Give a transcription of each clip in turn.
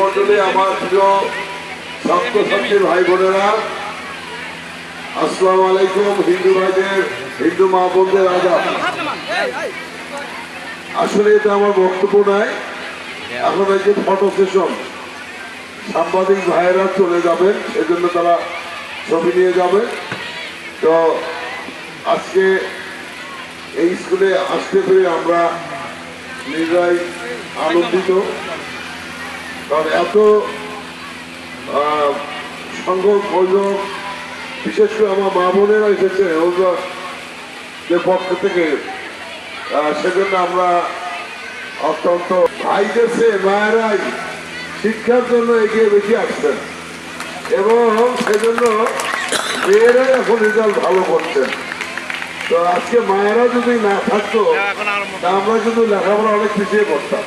মন্ডলী আমার প্রিয় ছাত্র ছাত্রছাত্রী ভাই বোনেরা আসসালামু আলাইকুম, হিন্দু ভাইদের, হিন্দু মা বোনদের আদাব আসলে এটা আমার বক্তব্য নাই এখন এই যে ফটো সেশন, সাংবাদিক ভাইয়েরা চলে যাবেন এজন্য তারা ছবি নিয়ে যাবে। তো আজকে এই স্কুলে আসতে পেরে আমরা নিজেরাই আনন্দিত। কারণ এত সংখ্যক অভিযোগ বিশেষ করে আমার মা বোনেরা এসেছে যে পক্ষ থেকে সেজন্য আমরা অত্যন্ত ভাইদের চেয়ে মায়েরাই শিক্ষার জন্য এগিয়ে বেশি আসছেন। এবং সেজন্য মেয়েরাই এখন রেজাল্ট ভালো করছেন। তো আজকে মায়েরা যদি না থাকতো তা আমরা কিন্তু লেখাপড়া অনেক পিছিয়ে পড়তাম।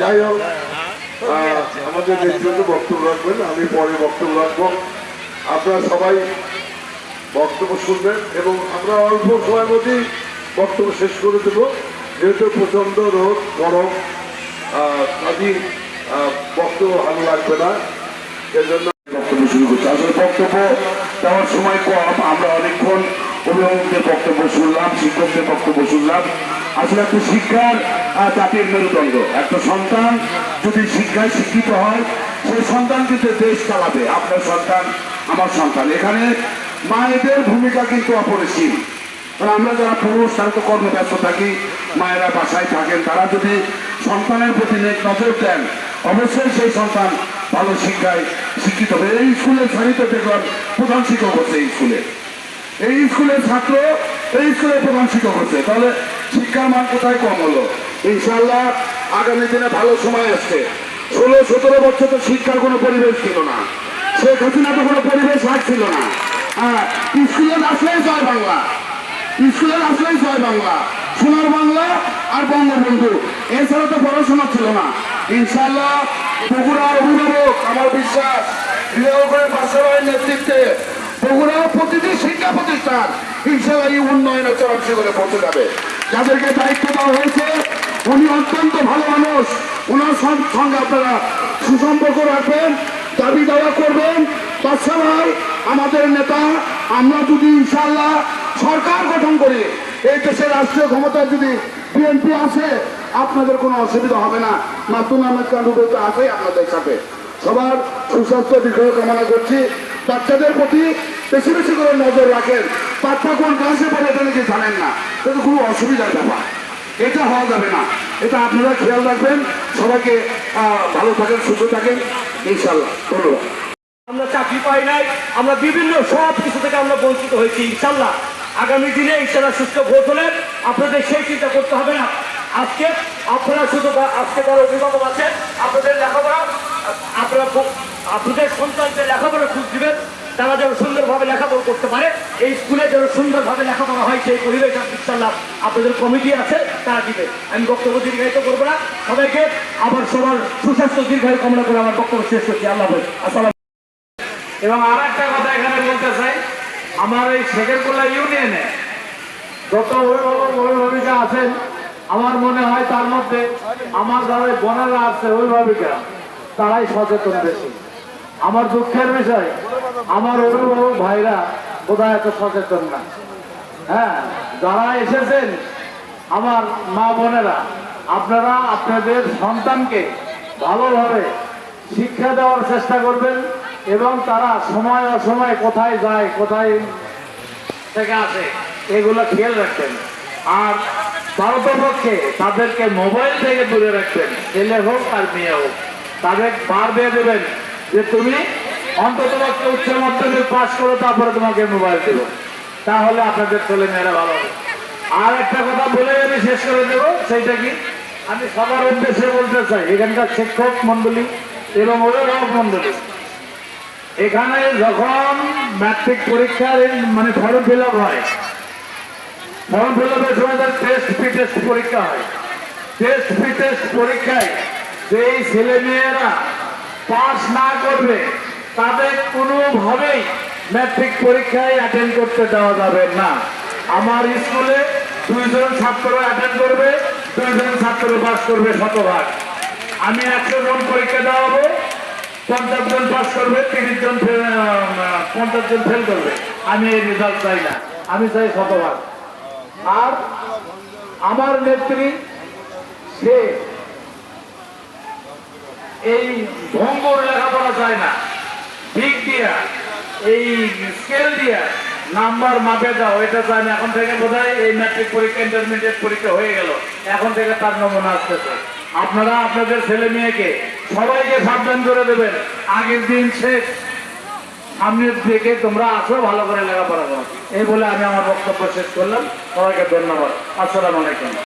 যাই হোক আমাদের নেতৃত্ব বক্তব্য রাখবেন, আমি পরে বক্তব্য রাখব। আপনারা সবাই বক্তব্য শুনবেন এবং আমরা অল্প সময়ের মধ্যেই বক্তব্য শেষ করে দেবো। যেহেতু প্রচণ্ড রোদ, গরম কাজী বক্তব্য ভালো লাগবে না। সেজন্য বক্তব্য শুরু করছি। আসলে বক্তব্য দেওয়ার সময় কম, আমরা অনেকক্ষণ অভিভাবকদের বক্তব্য শুনলাম, শিক্ষকদের বক্তব্য শুনলাম। আসলে একটা শিক্ষার জাতির মেরুদণ্ড। একটা সন্তান যদি শিক্ষায় শিক্ষিত হয় সেই সন্তান কিন্তু দেশ চালাবে। আপনার সন্তান, আমার সন্তান। এখানে মায়েদের ভূমিকা কিন্তু অপরিসীম। কারণ আমরা যারা পুরুষ তারা তো কর্মব্যস্ত থাকি, মায়েরা বাসায় থাকেন, তারা যদি সন্তানের প্রতি নজর দেন, অবশ্যই সেই সন্তান ভালো শিক্ষায় শিক্ষিত হবে। এই স্কুলে সারিত দেখলাম প্রধান শিক্ষক হচ্ছে এই স্কুলে। এই স্কুলের ছাত্র এই স্কুলের প্রধান শিক্ষক হচ্ছে। তাহলে শিক্ষার মান কোথায় কম হলো? ইনশাল্লাহ আগামী দিনে ভালো সময় আসছে। ষোলো, সতেরো বছর তো শিক্ষার কোনো পরিবেশ ছিল না। শেখ হাসিনা তো কোনো পরিবেশ রাখছিল না। হ্যাঁ স্কুলে আসলেই জয় বাংলা। স্কুলের আসলেই জয় বাংলা। সোনার বাংলা আর বঙ্গবন্ধু। এছাড়া তো পড়াশোনা ছিল না। ইনশাল্লাহ বগুড়ার অভিভাবক আমার বিশ্বাস বাসাবাড়ির নেতৃত্বে বগুড়া প্রতিটি শিক্ষা প্রতিষ্ঠান ইনশাল্লাহ এই উন্নয়নের চরম শিখরে পৌঁছে যাবে। যাদেরকে দায়িত্ব দেওয়া হয়েছে উনি অত্যন্ত ভালো মানুষ। ওনার সং- সঙ্গে আপনারা সুসম্পর্ক রাখবেন, দাবি দাওয়া করবেন। ভাই আমাদের নেতা, আমরা যদি ইনশাল্লাহ সরকার গঠন করি এই দেশের রাষ্ট্রীয় ক্ষমতা যদি বিএনপি আসে, আপনাদের কোনো অসুবিধা হবে না। মাতুন আহমেদ কান্ডু তো আছে আপনাদের সাথে। সবার সুস্বাস্থ্য দীর্ঘ কামনা করছি। বাচ্চাদের প্রতি বেশি বেশি করে নজর রাখেন। বাচ্চা কোন ক্লাসে পড়ে এটা নাকি জানেন না। এটা খুব অসুবিধার ব্যাপার। এটা হওয়া যাবে না। এটা আপনারা খেয়াল রাখবেন। সবাইকে ভালো থাকেন, সুস্থ থাকেন। ইনশাল্লাহ ধন্যবাদ। আমরা চাকরি পাই নাই। আমরা বিভিন্ন সব কিছু থেকে আমরা বঞ্চিত হয়েছি ইনশাল্লাহ আগামী দিনে ইনশাল্লাহ সুস্থ ভোট হলে আপনাদের সেই চিন্তা করতে হবে না। আজকে আপনারা শুধু আজকে যারা অভিভাবক আছেন, আপনাদের লেখাপড়া, আপনারা আপনাদের সন্তানদের লেখাপড়া খুঁজ দিবেন। তারা যেন সুন্দরভাবে লেখাপড়া করতে পারে, এই স্কুলে যেন সুন্দরভাবে লেখাপড়া হয়, সেই পরিবেশ ইনশাল্লাহ আপনাদের কমিটি আছে, তারা দিবে। আমি বক্তব্য দীর্ঘায়িত করব না। সবাইকে আবার সবার সুস্বাস্থ্য দীর্ঘায়ু কামনা করে আমার বক্তব্য শেষ করছি। আল্লাহ আসসালাম এবং আর একটা কথা এখানে বলতে চাই। আমার এই শেখেরকোলা ইউনিয়নে যত অভিভাবক, অভিভাবিকা আছেন, আমার মনে হয় তার মধ্যে আমার যারা বোনেরা আছে অভিভাবিকা তারাই সচেতন বেশি। আমার দুঃখের বিষয়, আমার অভিভাবক ভাইরা বোধহয় এত সচেতন না। হ্যাঁ যারা এসেছেন, আমার মা বোনেরা, আপনারা আপনাদের সন্তানকে ভালোভাবে শিক্ষা দেওয়ার চেষ্টা করবেন এবং তারা সময় অসময়ে কোথায় যায়, কোথায় থেকে আসে, এগুলো খেয়াল রাখবেন। আর ভারতপক্ষে তাদেরকে মোবাইল থেকে দূরে রাখবেন, ছেলে হোক আর মেয়ে হোক। তাদের বার দিয়ে দেবেন যে তুমি অন্তত উচ্চ মাধ্যমিক পাশ করো, তারপরে তোমাকে মোবাইল দেবো। তাহলে আপনাদের ছেলে মেয়েরা ভালো হবে। আর একটা কথা বলে আমি শেষ করে দেব, সেইটা কি? আমি সবার উদ্দেশ্যে বলতে চাই, এখানকার শিক্ষক মন্ডলী এবং অভিভাবক মন্ডলী এখানে যখন ম্যাট্রিক পরীক্ষার মানে ফর্ম ফিল আপ হয় ফর্ম ফিল আপের সময় তার টেস্ট ফি টেস্ট পরীক্ষা হয়। টেস্ট ফি টেস্ট পরীক্ষায় সেই ছেলে মেয়েরা পাস না করবে তাদের কোনোভাবেই ম্যাট্রিক পরীক্ষায় অ্যাটেন্ড করতে দেওয়া যাবে না। আমার স্কুলে দুইজন ছাত্র অ্যাটেন্ড করবে, দুইজন ছাত্র পাস করবে শতভাগ। আমি একশো জন পরীক্ষা দেওয়া হবে পঞ্চাশ জন পাস করবে, তিরিশ জন পঞ্চাশ জন ফেল করবে। আমি এই রেজাল্ট চাই না, আমি চাই শতভাগ। আর আমার নেত্রী, সে এই ভঙ্গুর লেখাপড়া চায় না। দিক দিয়া, এই স্কেল দিয়া নাম্বার মাপে দাও এটা চায় না। এখন থেকে বোধ এই ম্যাট্রিক পরীক্ষা ইন্টারমিডিয়েট পরীক্ষা হয়ে গেল। এখন থেকে তার নমুনা আসতেছে। আপনারা আপনাদের ছেলে মেয়েকে সবাইকে সাবধান করে দেবেন। আগের দিন শেষ। সামনের দিকে তোমরা আসো, ভালো করে লেখাপড়া করো। এই বলে আমি আমার বক্তব্য শেষ করলাম। সবাইকে ধন্যবাদ। আসসালামু আলাইকুম।